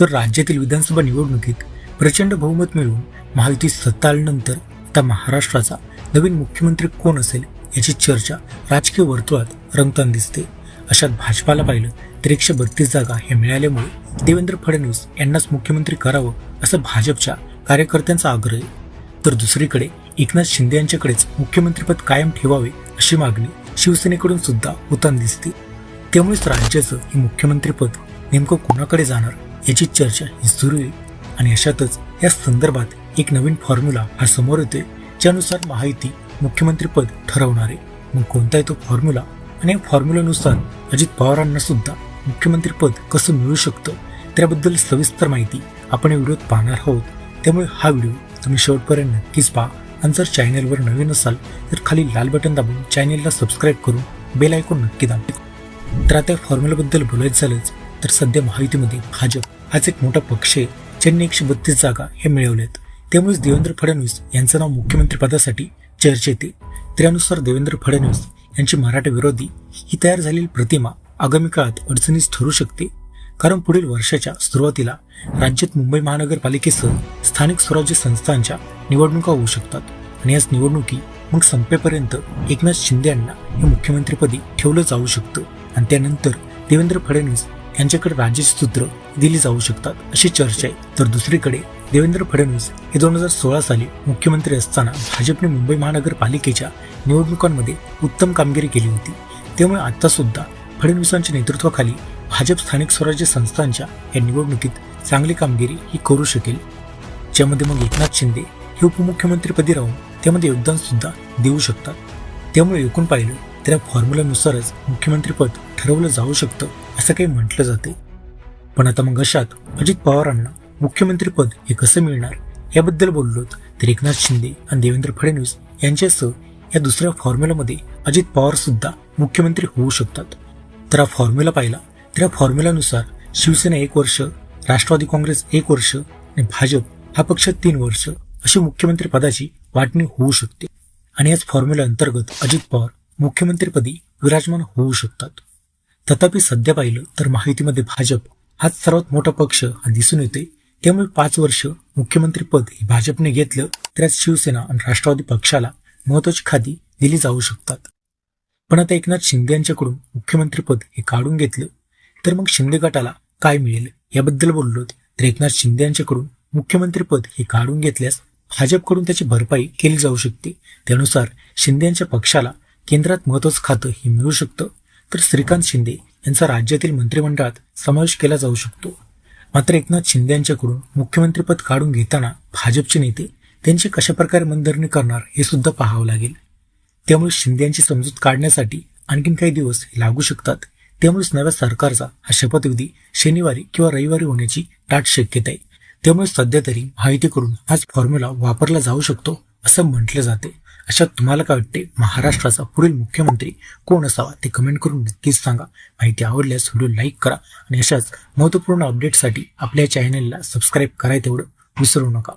तर राज्यातील विधानसभा निवडणुकीत प्रचंड बहुमत मिळवून महायुती सत्ता आल्यानंतर आता महाराष्ट्राचा नवीन मुख्यमंत्री कोण असेल याची चर्चा राजकीय वर्तुळात रंगताना दिसते. अशात भाजपाला पाहिलं तर एकशे बत्तीस जागा हे मिळाल्यामुळे देवेंद्र फडणवीस यांनाच मुख्यमंत्री करावं असं भाजपच्या कार्यकर्त्यांचा आग्रह आहे. तर दुसरीकडे एकनाथ शिंदे यांच्याकडेच मुख्यमंत्रीपद कायम ठेवावे अशी मागणी शिवसेनेकडून सुद्धा होताना दिसते. त्यामुळेच राज्याचं हे मुख्यमंत्रीपद नेमकं कोणाकडे जाणार? याची चर्चा ही सुरू आहे. आणि अशातच या संदर्भात एक नवीन फॉर्म्युला हा समोर येतोय. ज्यानुसार महायुती मुख्यमंत्रीपद ठरवणार आहे. मग कोणता आहे तो फॉर्म्युला आणि या फॉर्म्युलानुसार अजित पवारांना सुद्धा मुख्यमंत्रीपद कसं मिळू शकतं? त्याबद्दल सविस्तर माहिती आपण या व्हिडिओत पाहणार आहोत. त्यामुळे हा व्हिडिओ तुम्ही शेवटपर्यंत नक्कीच पहा. आणि जर चॅनेलवर नवीन असाल तर खाली लाल बटन दाबून चॅनेलला सबस्क्राईब करून बेल ऐकून नक्की दाबा. तर आता या बोलायचं झालंच तर सध्या महायुतीमध्ये भाजप हाच एक मोठा पक्ष आहे ज्यांनी एकशे बत्तीस जागा हे मिळवल्यात. त्यामुळेच देवेंद्र फडणवीस यांचं नाव मुख्यमंत्रीपदासाठी चर्चेत आहे. त्यानुसार देवेंद्र फडणवीस यांची मराठा विरोधी ही तयार झालेली प्रतिमा आगामी काळात अडचणीस ठरू शकते. कारण पुढील वर्षाच्या सुरुवातीला राज्यात मुंबई महानगरपालिकेसह स्थानिक स्वराज्य संस्थांच्या निवडणुका होऊ शकतात. आणि याच निवडणुकी मग संपेपर्यंत एकनाथ शिंदे यांना हे मुख्यमंत्रीपदी ठेवलं जाऊ शकतं. आणि त्यानंतर देवेंद्र फडणवीस यांच्याकडे राजसूत्र सूत्र दिली जाऊ शकतात अशी चर्चा आहे. तर दुसरीकडे देवेंद्र फडणवीस हे दोन हजार सोळा साली मुख्यमंत्री असताना भाजपने मुंबई महानगरपालिकेच्या निवडणुकांमध्ये उत्तम कामगिरी केली होती. त्यामुळे आता सुद्धा फडणवीसांच्या नेतृत्वाखाली भाजप स्थानिक स्वराज्य संस्थांच्या या निवडणुकीत चांगली कामगिरी ही करू शकेल. ज्यामध्ये मग एकनाथ शिंदे हे उपमुख्यमंत्रीपदी राहून त्यामध्ये योगदान सुद्धा देऊ शकतात. त्यामुळे एकूण पाहिलं तर या फॉर्म्युल्यानुसारच मुख्यमंत्रीपद ठरवलं जाऊ शकतं असं काही म्हटलं जाते. पण आता मग अशात अजित पवारांना मुख्यमंत्रीपद हे कसं मिळणार याबद्दल बोललो तर एकनाथ शिंदे आणि देवेंद्र फडणवीस यांच्यासह या दुसऱ्या फॉर्म्युलामध्ये अजित पवार सुद्धा मुख्यमंत्री होऊ शकतात. तर हा फॉर्म्युला पाहिला तर या फॉर्म्युलानुसार शिवसेना एक वर्ष राष्ट्रवादी काँग्रेस एक वर्ष आणि भाजप हा पक्ष तीन वर्ष अशी मुख्यमंत्री पदाची वाटणी होऊ शकते. आणि याच फॉर्म्युला अंतर्गत अजित पवार मुख्यमंत्रीपदी विराजमान होऊ शकतात. तथापि सध्या पाहिलं तर माहितीमध्ये भाजप हाच सर्वात मोठा पक्ष हा दिसून येते त्यामुळे पाच वर्ष मुख्यमंत्रीपद हे भाजपने घेतलं तर यात शिवसेना आणि राष्ट्रवादी पक्षाला महत्वाची खाती दिली जाऊ शकतात. पण आता एकनाथ शिंदे यांच्याकडून मुख्यमंत्रीपद हे काढून घेतलं तर मग शिंदे गटाला काय मिळेल याबद्दल बोललो तर एकनाथ शिंदे यांच्याकडून मुख्यमंत्रीपद हे काढून घेतल्यास भाजपकडून त्याची भरपाई केली जाऊ शकते. त्यानुसार शिंदे यांच्या पक्षाला केंद्रात महत्वाचं खातं हे मिळू शकतं. तर श्रीकांत शिंदे यांचा राज्यातील मंत्रिमंडळात समावेश केला जाऊ शकतो. मात्र एकनाथ शिंदे यांच्याकडून मुख्यमंत्रीपद काढून घेताना भाजपचे नेते त्यांची कशाप्रकारे मनधरणी करणार हे सुद्धा पाहावं लागेल. त्यामुळे शिंदे यांची समजूत काढण्यासाठी आणखीन काही दिवस लागू शकतात. त्यामुळेच नव्या सरकारचा हा शपथविधी शनिवारी किंवा रविवारी होण्याची दाट शक्यता आहे. त्यामुळे सध्या तरी माहिती करून हाच फॉर्म्युला वापरला जाऊ शकतो. असं म्हटलं जाते. अशा तुम्हाला काय वाटते? महाराष्ट्राचा पुढील मुख्यमंत्री कोण असावा? ते कमेंट करून नक्कीच सांगा. माहिती आवडल्यास व्हिडिओ लाईक करा आणि अशाच महत्त्वपूर्ण अपडेटसाठी आपल्या चॅनलला सबस्क्राईब कराय तेवढं विसरू नका.